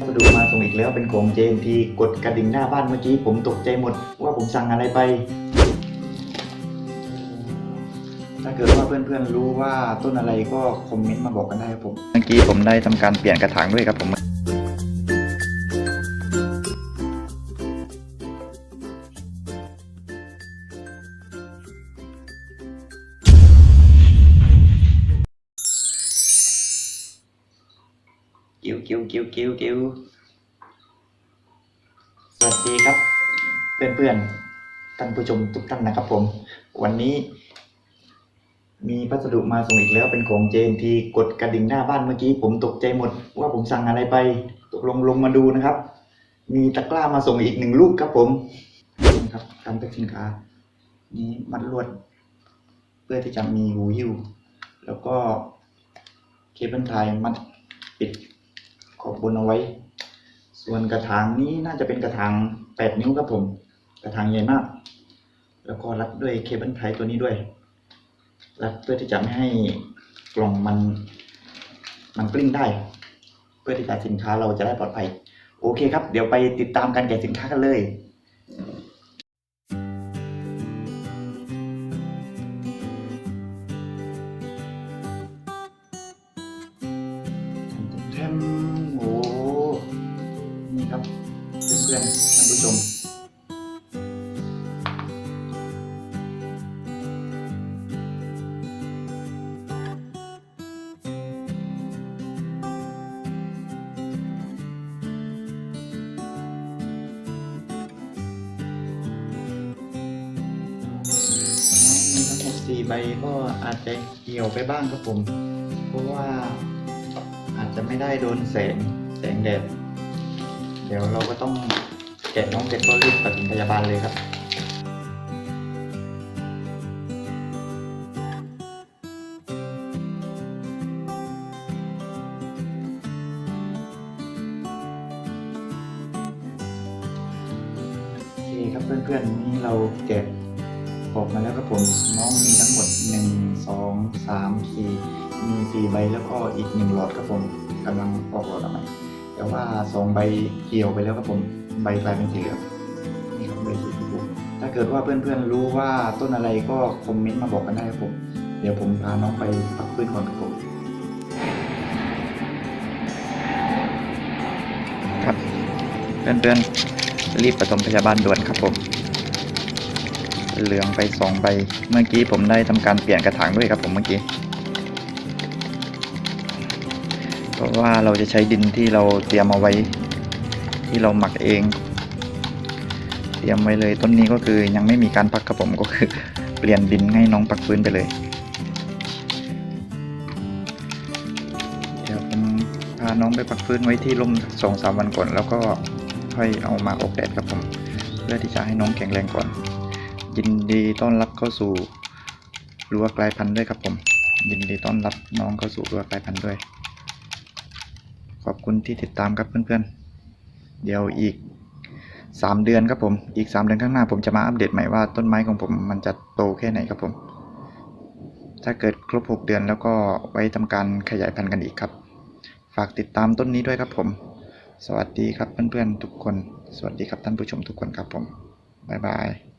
พัสดุมาส่งอีกแล้วเป็นของเจนทีกดกระดิ่งหน้าบ้านเมื่อกี้ผมตกใจหมดว่าผมสั่งอะไรไป ถ้าเกิดว่าเพื่อนๆรู้ว่าต้นอะไรก็คอมเมนต์มาบอกกันได้ครับผม เมื่อกี้ผมได้ทำการเปลี่ยนกระถางด้วยครับผม กิ้วกิ้วกิ้วกิวสวัสดีครับ เพื่อนๆท่านผู้ชมทุกท่านนะครับผม วันนี้ มีพัสดุมาส่งอีกแล้วเป็นของเจนทีกดกระดิ่งหน้าบ้านเมื่อกี้ผมตกใจหมด ว่าผมสั่งอะไรไปตกลงลงมาดูนะครับ มีตะกร้ามาส่งอีกหนึ่งลูกครับผมนี่ครับการแพ็คสินค้านี้มัดลวด เพื่อที่จะมีหูหิ้วแล้วก็เคเบิลไทยมัดปิด ขอบบนเอาไว้ ส่วนกระถางนี้น่าจะเป็นกระถางแปดนิ้วครับผม กระถางใหญ่มาก แล้วก็รัดด้วยเคเบิลไทตัวนี้ด้วย รัดเพื่อที่จะไม่ให้กล่องมัน มันกลิ้งได้ เพื่อที่จะสินค้าเราจะได้ปลอดภัย โอเคครับ เดี๋ยวไปติดตามการแกะสินค้ากันเลยแทมโอ้นี่ ครับเพื่อนๆท่านผู้ชมมีทั้งหมดสี่ใบก็อาจจะเหี่ยวไปบ้างครับผม เพราะว่าอาจจะไม่ได้โดนแสงแสงแดด ดี๋ยวเราก็ต้องแกะน้องเสร็จก็รีบปฐมพยาบาลเลยครับ โอเคครับเพื่อนๆ นี่เราแกะออกมาแล้วครับผมน้องมีทั้งหมดหนึ่งสองสามสี่มีสี่ใบแล้วก็อีกหนึ่งหลอดครับผมกำลังออกหลอดออกมา แต่ว่าสองใบเกี่ยวไปแล้วครับผมใบกลายเป็นสีเหลืองนี่ครับใบสีชมพูถ้าเกิดว่าเพื่อนๆรู้ว่าต้นอะไรก็คอมเมนต์มาบอกกันได้ครับผมเดี๋ยวผมพาน้องไปปักพื้นก่อนครับผมครับเพื่อนๆรีบปฐมพยาบาลด่วนครับผมเหลืองไปสองใบ เมื่อกี้ผมได้ทำการเปลี่ยนกระถางด้วยครับผมเมื่อกี้ เพราะว่าเราจะใช้ดินที่เราเตรียมเอาไว้ ที่เราหมักเอง เตรียมไว้เลยต้นนี้ก็คือยังไม่มีการพักครับผมก็คือ เปลี่ยนดินให้น้องปักฟื้นไปเลยเดี๋ยวผมพาน้องไปปักฟื้นไว้ที่ร่มสองสามวันก่อน แล้วก็ค่อยเอามาออกแดดครับผมเพื่อที่จะให้น้องแข็งแรงก่อน ยินดีต้อนรับเข้าสู่รั้วกลายพันธุ์ด้วยครับผม ยินดีต้อนรับน้องเข้าสู่รั้วกลายพันธุ์ด้วย ขอบคุณที่ติดตามครับเพื่อนๆ เดี๋ยวอีกสามเดือนครับผม อีกสามเดือนข้างหน้าผมจะมาอัปเดตใหม่ว่าต้นไม้ของผมมันจะโตแค่ไหนครับผม ถ้าเกิดครบหกเดือนแล้วก็ไว้ทำการขยายพันธุ์กันอีกครับ ฝากติดตามต้นนี้ด้วยครับผม สวัสดีครับเพื่อนๆทุกคน สวัสดีครับท่านผู้ชมทุกคนครับผมบ๊ายบาย